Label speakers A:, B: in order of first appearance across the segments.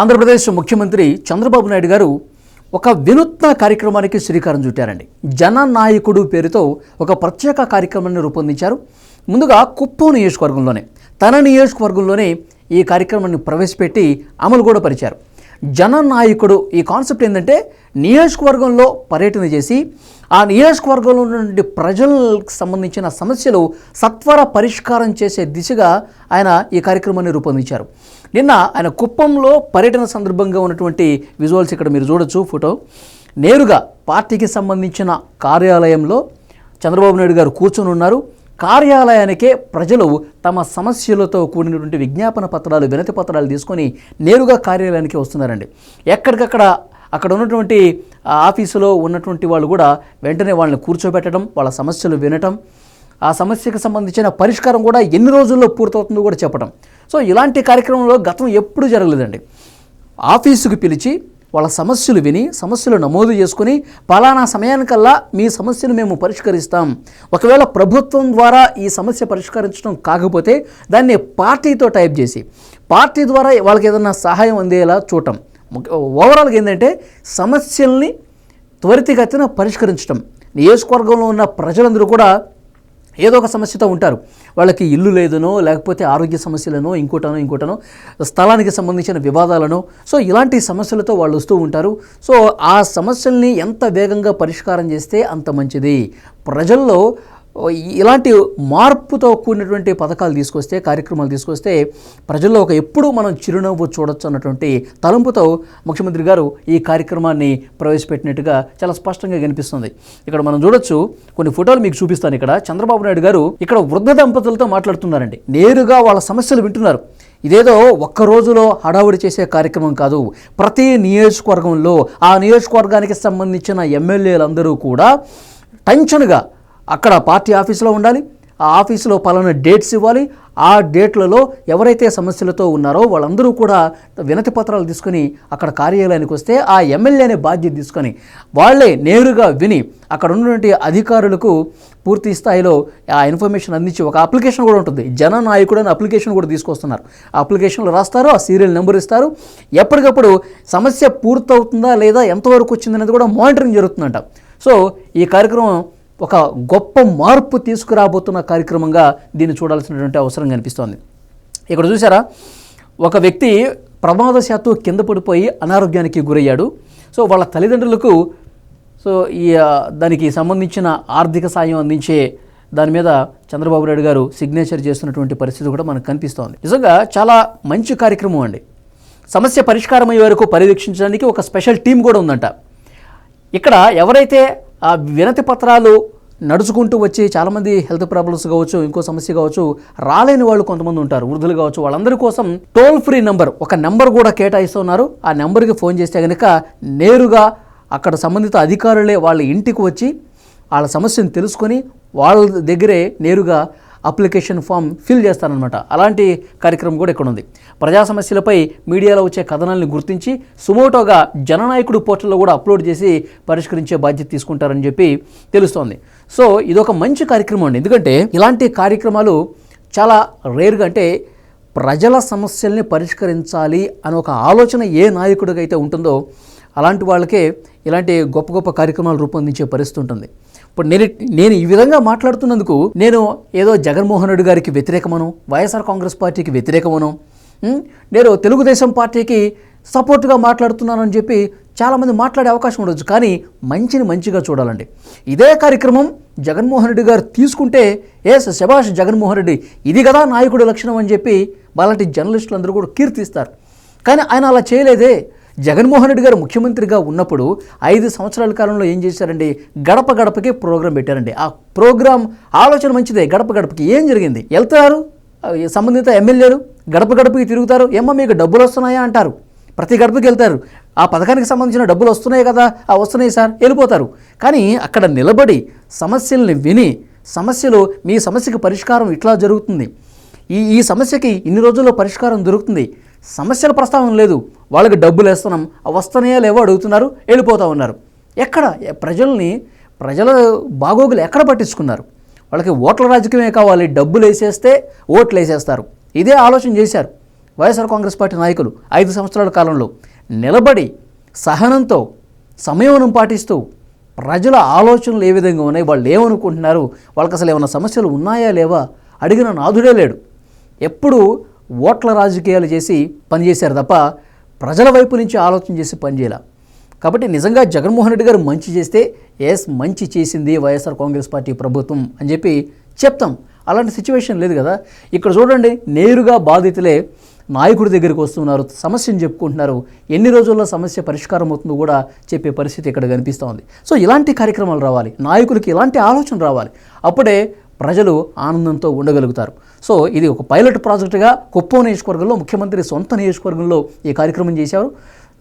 A: ఆంధ్రప్రదేశ్ ముఖ్యమంత్రి చంద్రబాబు నాయుడు గారు ఒక వినూత్న కార్యక్రమానికి శ్రీకారం చుట్టారండి. జననాయకుడు పేరుతో ఒక ప్రత్యేక కార్యక్రమాన్ని రూపొందించారు. ముందుగా కుప్పం నియోజకవర్గంలోనే తన నియోజకవర్గంలోనే ఈ కార్యక్రమాన్ని ప్రవేశపెట్టి అమలు కూడా పరిచారు. జననాయకుడు. ఈ కాన్సెప్ట్ ఏంటంటే నియోజకవర్గంలో పర్యటన చేసి ఆ నియోజకవర్గంలో నుండి ప్రజలకు సంబంధించిన సమస్యలు సత్వర పరిష్కారం చేసే దిశగా ఆయన ఈ కార్యక్రమాన్ని రూపొందించారు. నిన్న ఆయన కుప్పంలో పర్యటన సందర్భంగా ఉన్నటువంటి విజువల్స్ ఇక్కడ మీరు చూడొచ్చు ఫోటో. నేరుగా పార్టీకి సంబంధించిన కార్యాలయంలో చంద్రబాబు నాయుడు గారు కూర్చొని ఉన్నారు. కార్యాలయానికే ప్రజలు తమ సమస్యలతో కూడినటువంటి విజ్ఞాపన పత్రాలు వినతి పత్రాలు తీసుకొని నేరుగా కార్యాలయానికి వస్తున్నారండి. ఎక్కడికక్కడ అక్కడ ఉన్నటువంటి ఆ ఆఫీసులో ఉన్నటువంటి వాళ్ళు కూడా వెంటనే వాళ్ళని కూర్చోబెట్టడం వాళ్ళ సమస్యలు వినటం ఆ సమస్యకు సంబంధించిన పరిష్కారం కూడా ఎన్ని రోజుల్లో పూర్తవుతుందో కూడా చెప్పడం సో ఇలాంటి కార్యక్రమంలో గతం ఎప్పుడూ జరగలేదండి. ఆఫీసుకు పిలిచి వాళ్ళ సమస్యలు విని సమస్యలు నమోదు చేసుకుని పలానా సమయానికల్లా మీ సమస్యను మేము పరిష్కరిస్తాం. ఒకవేళ ప్రభుత్వం ద్వారా ఈ సమస్య పరిష్కరించడం కాకపోతే దాన్ని పార్టీతో టైప్ చేసి పార్టీ ద్వారా వాళ్ళకి ఏదైనా సహాయం అందేలా చూడటం. ఓవరాల్గా ఏంటంటే సమస్యల్ని త్వరితగతిన పరిష్కరించడం నియోజకవర్గంలో ఉన్న ప్రజలందరూ కూడా ఏదో ఒక సమస్యతో ఉంటారు. వాళ్ళకి ఇల్లు లేదనో లేకపోతే ఆరోగ్య సమస్యలనో ఇంకోటనో ఇంకోటనో స్థలానికి సంబంధించిన వివాదాలను సో ఇలాంటి సమస్యలతో వాళ్ళు వస్తూ ఉంటారు. సో ఆ సమస్యల్ని ఎంత వేగంగా పరిష్కారం చేస్తే అంత మంచిది. ప్రజల్లో ఇలాంటి మార్పుతో కూడినటువంటి పథకాలు తీసుకొస్తే కార్యక్రమాలు తీసుకొస్తే ప్రజల్లో ఒక ఎప్పుడూ మనం చిరునవ్వు చూడొచ్చు అన్నటువంటి తలంపుతో ముఖ్యమంత్రి గారు ఈ కార్యక్రమాన్ని ప్రవేశపెట్టినట్టుగా చాలా స్పష్టంగా కనిపిస్తుంది. ఇక్కడ మనం చూడొచ్చు కొన్ని ఫోటోలు మీకు చూపిస్తాను ఇక్కడ. చంద్రబాబు నాయుడు గారు ఇక్కడ వృద్ధ దంపతులతో మాట్లాడుతున్నారండి. నేరుగా వాళ్ళ సమస్యలు వింటున్నారు. ఇదేదో ఒక్క రోజులో హడావుడి చేసే కార్యక్రమం కాదు. ప్రతి నియోజకవర్గంలో ఆ నియోజకవర్గానికి సంబంధించిన ఎమ్మెల్యేలందరూ కూడా టెన్షన్గా అక్కడ పార్టీ ఆఫీసులో ఉండాలి ఆ ఆఫీసులో పలానా డేట్స్ ఇవ్వాలి ఆ డేట్లలో ఎవరైతే సమస్యలతో ఉన్నారో వాళ్ళందరూ కూడా వినతి పత్రాలు తీసుకొని అక్కడ కార్యాలయానికి వస్తే ఆ ఎమ్మెల్యే అనే బాధ్యత తీసుకొని వాళ్ళే నేరుగా విని అక్కడ ఉన్నటువంటి అధికారులకు పూర్తి స్థాయిలో ఆ ఇన్ఫర్మేషన్ అందించి ఒక అప్లికేషన్ కూడా ఉంటుంది. జననాయకుడు అనే అప్లికేషన్ కూడా తీసుకొస్తున్నారు. ఆ అప్లికేషన్లో రాస్తారు ఆ సీరియల్ నెంబర్ ఇస్తారు. ఎప్పటికప్పుడు సమస్య పూర్తవుతుందా లేదా ఎంతవరకు వచ్చిందనేది కూడా మానిటరింగ్ జరుగుతుందంట. సో ఈ కార్యక్రమం ఒక గొప్ప మార్పు తీసుకురాబోతున్న కార్యక్రమంగా దీన్ని చూడాల్సినటువంటి అవసరం కనిపిస్తోంది. ఇక్కడ చూసారా ఒక వ్యక్తి ప్రమాదశాత్తు కింద పడిపోయి అనారోగ్యానికి గురయ్యాడు. సో వాళ్ళ తల్లిదండ్రులకు సో ఈ దానికి సంబంధించిన ఆర్థిక సాయం అందించే దాని మీద చంద్రబాబు నాయుడు గారు సిగ్నేచర్ చేస్తున్నటువంటి పరిస్థితి కూడా మనకు కనిపిస్తోంది. నిజంగా చాలా మంచి కార్యక్రమం అండి. సమస్య పరిష్కారం అయ్యే వరకు పర్యవేక్షించడానికి ఒక స్పెషల్ టీం కూడా ఉందంట. ఇక్కడ ఎవరైతే ఆ వినతి పత్రాలు నడుచుకుంటూ వచ్చి చాలామంది హెల్త్ ప్రాబ్లమ్స్ కావచ్చు ఇంకో సమస్య కావచ్చు రాలేని వాళ్ళు కొంతమంది ఉంటారు వృద్ధులు కావచ్చు. వాళ్ళందరి కోసం టోల్ ఫ్రీ నెంబర్ ఒక నెంబర్ కూడా కేటాయిస్తున్నారు. ఆ నెంబర్కి ఫోన్ చేస్తే కనుక నేరుగా అక్కడ సంబంధిత అధికారులే వాళ్ళ ఇంటికి వచ్చి వాళ్ళ సమస్యను తెలుసుకొని వాళ్ళ దగ్గరే నేరుగా అప్లికేషన్ ఫామ్ ఫిల్ చేస్తారనమాట అలాంటి కార్యక్రమం కూడా ఇక్కడ ఉంది ప్రజా సమస్యలపై మీడియాలో వచ్చే కథనాలను గుర్తించి సుమోటోగా జననాయకుడు పోర్టల్లో కూడా అప్లోడ్ చేసి పరిష్కరించే బాధ్యత తీసుకుంటారని చెప్పి తెలుస్తోంది. సో ఇదొక మంచి కార్యక్రమం అండి. ఎందుకంటే ఇలాంటి కార్యక్రమాలు చాలా రేర్గా అంటే ప్రజల సమస్యల్ని పరిష్కరించాలి అని ఒక ఆలోచన ఏ నాయకుడికైతే ఉంటుందో అలాంటి వాళ్ళకే ఇలాంటి గొప్ప గొప్ప కార్యక్రమాలు రూపొందించే పరిస్థితి ఉంటుంది. ఇప్పుడు నేను నేను ఈ విధంగా మాట్లాడుతున్నందుకు నేను ఏదో జగన్మోహన్ రెడ్డి గారికి వ్యతిరేకమను వైఎస్ఆర్ కాంగ్రెస్ పార్టీకి వ్యతిరేకమను నేను తెలుగుదేశం పార్టీకి సపోర్ట్గా మాట్లాడుతున్నానని చెప్పి చాలామంది మాట్లాడే అవకాశం ఉండొచ్చు. కానీ మంచిని మంచిగా చూడాలండి. ఇదే కార్యక్రమం జగన్మోహన్ రెడ్డి గారు తీసుకుంటే ఎస్ శభాష్ జగన్మోహన్ రెడ్డి ఇది కదా నాయకుడి లక్షణం అని చెప్పి అలాంటి జర్నలిస్టులు అందరూ కూడా కీర్తిస్తారు. కానీ ఆయన అలా చేయలేదే. జగన్మోహన్ రెడ్డి గారు ముఖ్యమంత్రిగా ఉన్నప్పుడు ఐదు సంవత్సరాల కాలంలో ఏం చేశారండి? గడప గడపకి ప్రోగ్రాం పెట్టారండి. ఆ ప్రోగ్రాం ఆలోచన మంచిదే. గడప గడపకి ఏం జరిగింది? వెళ్తారు? సంబంధిత ఎమ్మెల్యేలు గడప గడపకి తిరుగుతారు. ఏమో మీకు డబ్బులు వస్తున్నాయా అంటారు. ప్రతి గడపకి వెళ్తారు. ఆ పథకానికి సంబంధించిన డబ్బులు వస్తున్నాయి కదా? ఆ వస్తున్నాయి సార్. వెళ్ళిపోతారు. కానీ అక్కడ నిలబడి సమస్యల్ని విని సమస్యలు మీ సమస్యకి పరిష్కారం ఇట్లా జరుగుతుంది. ఈ ఈ సమస్యకి ఇన్ని రోజుల్లో పరిష్కారం దొరుకుతుంది. సమస్యల ప్రస్తావన లేదు. వాళ్ళకి డబ్బులు వేస్తున్నాం. అవి వస్తున్నాయా లేవో అడుగుతున్నారు. వెళ్ళిపోతూ ఉన్నారు. ఎక్కడ? ప్రజల్ని ప్రజల బాగోగులు ఎక్కడ పట్టించుకున్నారు? వాళ్ళకి ఓట్ల రాజకీయమే కావాలి. డబ్బులు వేసేస్తే ఓట్లు వేసేస్తారు. ఇదే ఆలోచన చేశారు వైఎస్ఆర్ కాంగ్రెస్ పార్టీ నాయకులు ఐదు సంవత్సరాల కాలంలో. నిలబడి సహనంతో సంయమనం పాటిస్తూ ప్రజల ఆలోచనలు ఏ విధంగా ఉన్నాయి? వాళ్ళు ఏమనుకుంటున్నారు? వాళ్ళకి అసలు ఏమైనా సమస్యలు ఉన్నాయా లేవా? అడిగిన నాదుడే లేడు. ఎప్పుడు ఓట్ల రాజకీయాలు చేసి పనిచేశారు తప్ప ప్రజల వైపు నుంచి ఆలోచన చేసి పనిచేయాల కాబట్టి నిజంగా జగన్మోహన్ రెడ్డి గారు మంచి చేస్తే ఎస్ మంచి చేసింది వైఎస్ఆర్ కాంగ్రెస్ పార్టీ ప్రభుత్వం అని చెప్పి చెప్తాం. అలాంటి సిచ్యువేషన్ లేదు కదా. ఇక్కడ చూడండి నేరుగా బాధితులే నాయకుడి దగ్గరికి వస్తున్నారు సమస్యను చెప్పుకుంటున్నారు. ఎన్ని రోజుల్లో సమస్య పరిష్కారం అవుతుందో కూడా చెప్పే పరిస్థితి ఇక్కడ కనిపిస్తూ ఉంది. సో ఇలాంటి కార్యక్రమాలు రావాలి. నాయకులకి ఇలాంటి ఆలోచన రావాలి. అప్పుడే ప్రజలు ఆనందంతో ఉండగలుగుతారు. సో ఇది ఒక పైలట్ ప్రాజెక్టుగా కుప్పం నియోజకవర్గంలో ముఖ్యమంత్రి సొంత నియోజకవర్గంలో ఈ కార్యక్రమం చేశారు.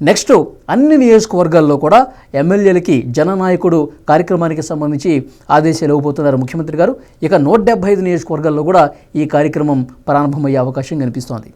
A: నెక్స్ట్ అన్ని నియోజకవర్గాల్లో కూడా ఎమ్మెల్యేలకి జననాయకుడు కార్యక్రమానికి సంబంధించి ఆదేశాలు ఇవ్వబోతున్నారు ముఖ్యమంత్రి గారు. ఇక నూట డెబ్బై ఐదు నియోజకవర్గాల్లో కూడా ఈ కార్యక్రమం ప్రారంభమయ్యే అవకాశం కనిపిస్తోంది.